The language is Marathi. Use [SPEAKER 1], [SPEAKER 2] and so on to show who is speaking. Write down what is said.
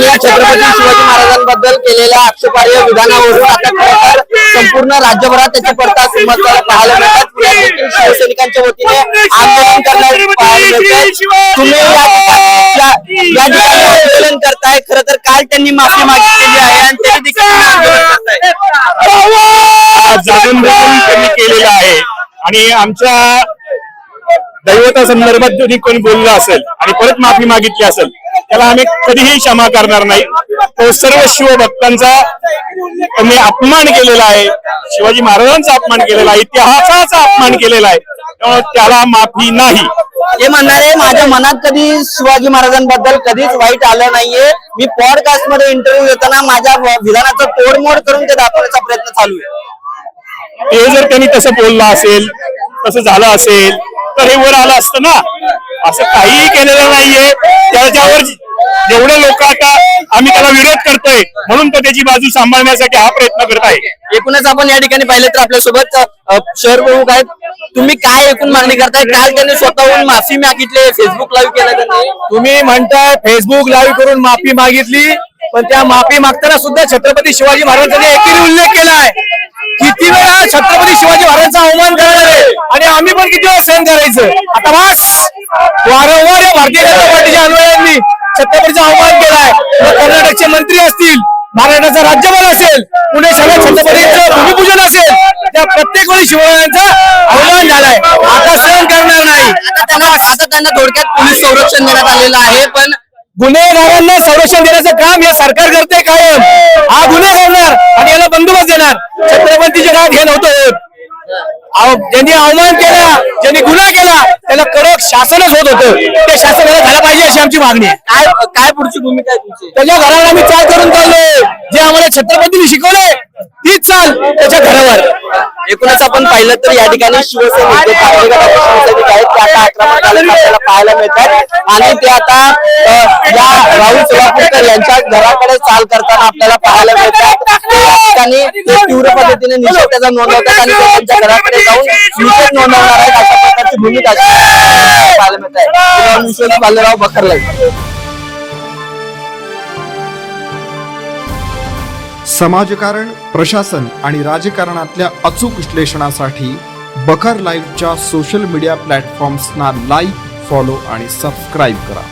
[SPEAKER 1] त्यांनी छत्रपती शिवाजी महाराजांबद्दल केलेल्या आक्षेपार्ह विधानावरून आता खरं तर संपूर्ण राज्यभरात त्याचे पडताळ उमटताना पाहायला मिळतात. पुण्यात देखील शिवसैनिकांच्या वतीने आंदोलन करण्यात पाहायला मिळतंय. तुम्ही या ठिकाणी- या- या ठिकाणी आंदोलन करताय. खरं तर काल त्यांनी माफी मागितलेली आहे आणि त्यांनी देखील
[SPEAKER 2] जाणून बुजून त्यांनी केलेलं आहे. आणि आमच्या दैवता संदर्भात जरी कोणी बोललं असेल आणि परत माफी मागितली असेल त्याला आम्ही कधीही क्षमा करणार नाही. तो सर्व शिवभक्तांचा त्यांनी अपमान केलेला आहे. शिवाजी महाराजांचा अपमान केलेला आहे. इतिहासाचा अपमान केलेला आहे. त्यामुळे त्याला माफी नाही.
[SPEAKER 1] हे म्हणणारे माझ्या मनात कधी शिवाजी महाराजांबद्दल कधीच वाईट आलं नाहीये. मी पॉडकास्टमध्ये इंटरव्ह्यू देताना माझ्या विधानाचं तोडमोड करून ते दाखवण्याचा प्रयत्न चालू आहे.
[SPEAKER 2] ते जर त्यांनी तसं बोललं असेल तसं झालं असेल तर हे वर आलं असतं ना. असं काहीही केलेलं नाहीये. त्याच्यावर जेवढे लोक आता आम्ही त्याला विरोध करतोय म्हणून तो त्याची बाजू सांभाळण्यासाठी हा प्रयत्न करत आहे.
[SPEAKER 1] एकूणच आपण या ठिकाणी पाहिलं तर आपल्यासोबत शहर प्रमुख आहेत. तुम्ही काय एकूण मागणी करताय? काल त्यांनी स्वतःहून माफी मागितली फेसबुक लाईव्ह केलं त्यांनी.
[SPEAKER 3] तुम्ही म्हणताय फेसबुक लाईव्ह करून माफी मागितली पण त्या माफी मागताना सुद्धा छत्रपती शिवाजी महाराजांनी एकेरी उल्लेख केलाय. किती वेळा छत्रपती शिवाजी महाराजांचा अवमान आहे आणि आम्ही पण किती वेळा सहन करायचं? आता बस! वारंवार या भारतीय जनता पार्टीच्या अनुयायांनी छत्रपतीचा अवमान केलाय. कर्नाटकचे मंत्री असतील महाराष्ट्राचा राज्यपाल असेल पुणे शहरात छत्रपतीचं भूमिपूजन असेल त्या प्रत्येक वेळी शिवरायांचा अवमान झालाय. आता सहन करणार नाही.
[SPEAKER 1] आता त्यांना थोडक्यात पोलीस संरक्षण देण्यात आलेलं आहे पण
[SPEAKER 3] गुन्हेगारांना संरक्षण देण्याचं काम हे सरकार करते कायम. हा गुन्हे करणार आणि याला बंदोबस्त देणार. छत्रपतीच्या काळात हे नव्हतं होत. ज्यांनी अवमान केला ज्यांनी गुन्हा केला त्याला कडक शासनच होत होतं. ते शासन झालं पाहिजे अशी आमची मागणी.
[SPEAKER 1] काय काय पुढची भूमिका आहे तुमची?
[SPEAKER 3] त्याच्या घराला आम्ही चाल करून चाललोय. जे आम्हाला छत्रपतीने शिकवलंय तीच चाल त्याच्या घरावर.
[SPEAKER 1] एकूणच आपण पाहिलं तर या ठिकाणी आपल्याला पाहायला मिळतात. आणि ते आता या राहुल सोलापूरकर यांच्या घराकडे चाल करताना आपल्याला पाहायला मिळतात. ठिकाणी तीव्र पद्धतीने निषेध त्याचा नोंदवतात आणि ते त्यांच्या घराकडे जाऊन निषेध नोंदवणार आहेत अशा प्रकारची भूमिका आपल्याला पाहायला मिळत आहे. विश्वजित बालराव बखरलाई
[SPEAKER 4] समाजकारण प्रशासन आणि राजकारणातल्या अचूक विश्लेषणासाठी बखर लाईव्हच्या सोशल मीडिया प्लॅटफॉर्म्सना लाईक फॉलो आणि सबस्क्राईब करा.